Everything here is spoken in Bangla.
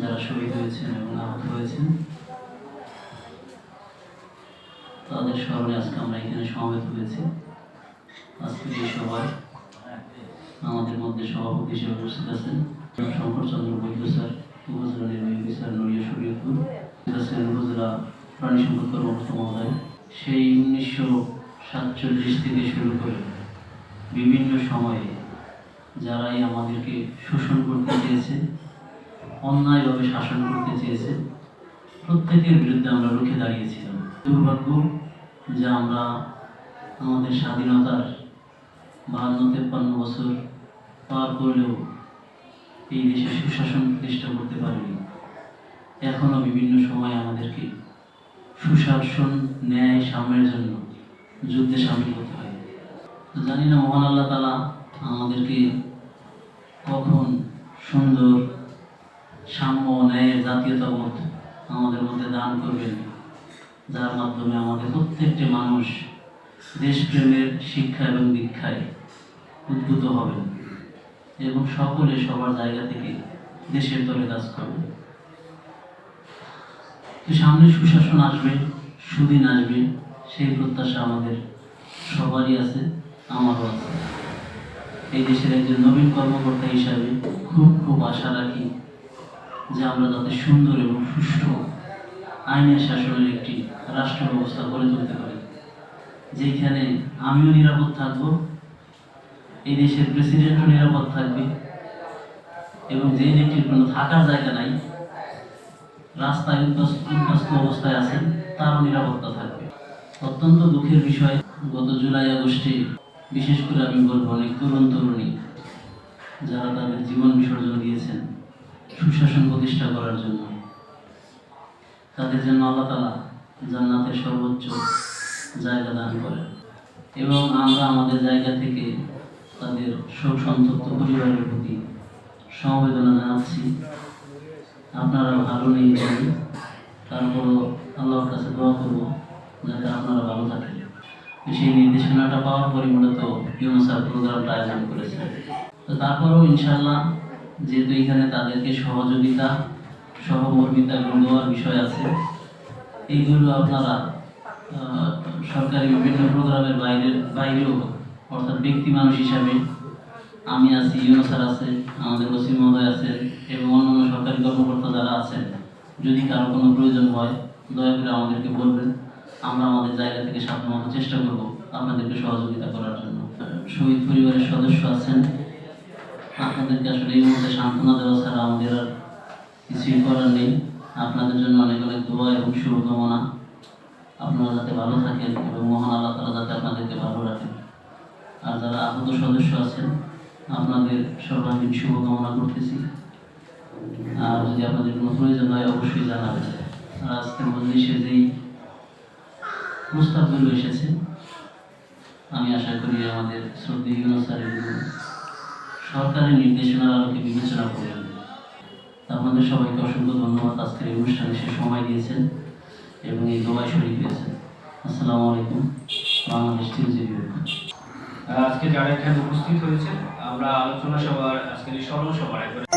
যারা শহীদ হয়েছেন এবং আহত হয়েছেন, তাদের স্মরণে আজকে আমরা এখানে সমবেত হয়েছি। আজকে আমাদের মধ্যে সভাপতি হিসেবে উপস্থিত আছেন শঙ্কর বৈদ্য স্যার, উপজেলা নির্বাহী নড়িয়া শরীয়তপুর আছেন উপজেলা প্রাণী সম্পদ কর্মকর্তা মহোদয়। সেই উনিশশো সাতচল্লিশ থেকে শুরু করে বিভিন্ন সময়ে যারাই আমাদেরকে শোষণ করতে চেয়েছে, অন্যায়ভাবে শাসন করতে চেয়েছে, প্রত্যেকের বিরুদ্ধে আমরা রুখে দাঁড়িয়েছিলাম। দুর্ভাগ্য যে আমরা আমাদের স্বাধীনতার বাহান্ন, তেপ্পান্ন বছর পার করলেও এই দেশে সুশাসন প্রতিষ্ঠা করতে পারিনি। এখনও বিভিন্ন সময় আমাদেরকে সুশাসন, ন্যায়, সাম্যের জন্য যুদ্ধে সামিল হতে জানি না মহান আল্লাহ তালা আমাদেরকে কখন সুন্দর সাম্য ন্যায়ের জাতীয়তাবোধ আমাদের মধ্যে দান করবেন, যার মাধ্যমে আমাদের প্রত্যেকটি মানুষ দেশপ্রেমের শিক্ষা এবং দীক্ষায় উদ্ভূত হবেন এবং সকলে সবার জায়গা থেকে দেশের তলে কাজ করবে সামনে সুশাসন আসবে, সুদিন আসবে, সেই প্রত্যাশা আমাদের সবারই আছে। আমারও আছে এই দেশের একজন নবীন কর্মকর্তা হিসাবে খুব খুব আশা রাখি যে আমরা যাতে সুন্দর এবং সুষ্ঠু আইনের শাসনের একটি রাষ্ট্র ব্যবস্থা গড়ে তুলতে পারি। যেখানে আমিও নিরাপদ থাকব, এই দেশের প্রেসিডেন্টও নিরাপদ থাকবে এবং যে ব্যক্তির কোনো থাকার জায়গা নাই, রাস্তায় উদ্বাস্ত অবস্থায় আছেন, তারও নিরাপত্তা থাকবে। অত্যন্ত দুঃখের বিষয়, গত জুলাই আগস্টে বিশেষ করে আমি বলব অনেক তরুণ তরুণী, যারা তাদের জীবন বিসর্জন দিয়েছেন সুশাসন প্রতিষ্ঠা করার জন্য। তাদের জন্য আল্লাহ তালা জান্নাতের সর্বোচ্চ জায়গা দান করেন এবং আমরা আমাদের জায়গা থেকে তাদের শোক সন্তপ্ত পরিবারের প্রতি সমবেদনা জানাচ্ছি। আপনারা ভালো নেই জানি তারপরও আল্লাহর কাছে দোয়া করব, যাতে আপনারা ভালো থাকেন তো সেই নির্দেশনাটা পাওয়ার পরে মূলত ইউনুসার প্রোগ্রামটা আয়োজন করেছে। তো তারপরেও ইনশাল্লাহ যেহেতু এখানে তাদেরকে সহযোগিতা, সহমর্মিতা এবং দেওয়ার বিষয় আছে, এইগুলো আপনারা সরকারি বিভিন্ন প্রোগ্রামের বাইরের বাইরেও, অর্থাৎ ব্যক্তি মানুষ হিসাবে আমি আছি ইউনুসার আছে, আমাদের ওসি মহোদয় আছেন এবং অন্যান্য সরকারি কর্মকর্তা যারা আছেন, যদি কারও কোনো প্রয়োজন হয়, দয়া করে আমাদেরকে বলবেন। আমরা আমাদের জায়গা থেকে সাধ্যমতো চেষ্টা করব আপনাদেরকে সহযোগিতা করার জন্য। শহীদ পরিবারের সদস্য আছেন। আপনাদেরকে আসলে এই মুহূর্তে সান্ত্বনা দেওয়া ছাড়া আমাদের আর কিছুই করার নেই। আপনাদের জন্য অনেক অনেক দোয়া এবং শুভকামনা। আপনারা যাতে ভালো থাকেন এবং মহান আল্লাহ তালা যাতে আপনাদেরকে ভালো রাখেন। আর যারা আহত সদস্য আছেন, আপনাদের সর্বাঙ্গীন শুভকামনা করতেছি। আর যদি আপনাদের কোনো প্রয়োজন হয়, অবশ্যই জানাবেন। আর আজকের মজলিসে যেই প্রস্তাবগুলো এসেছে। আমি আশা করি আমাদের শ্রদ্ধেয় স্যার সরকারের নির্দেশনার আলোকে বিবেচনা করবেন আপনাদের সবাইকে অসংখ্য ধন্যবাদ। আজকের এই অনুষ্ঠানে সে সময় দিয়েছেন এবং এই দোয়ায় শরীর দিয়েছেন আসসালামু আলাইকুম। বাংলাদেশ টিভি আজকে যারা এখানে উপস্থিত হয়েছে আমরা আলোচনা সভার আজকের এই স্মরণ সভার একবার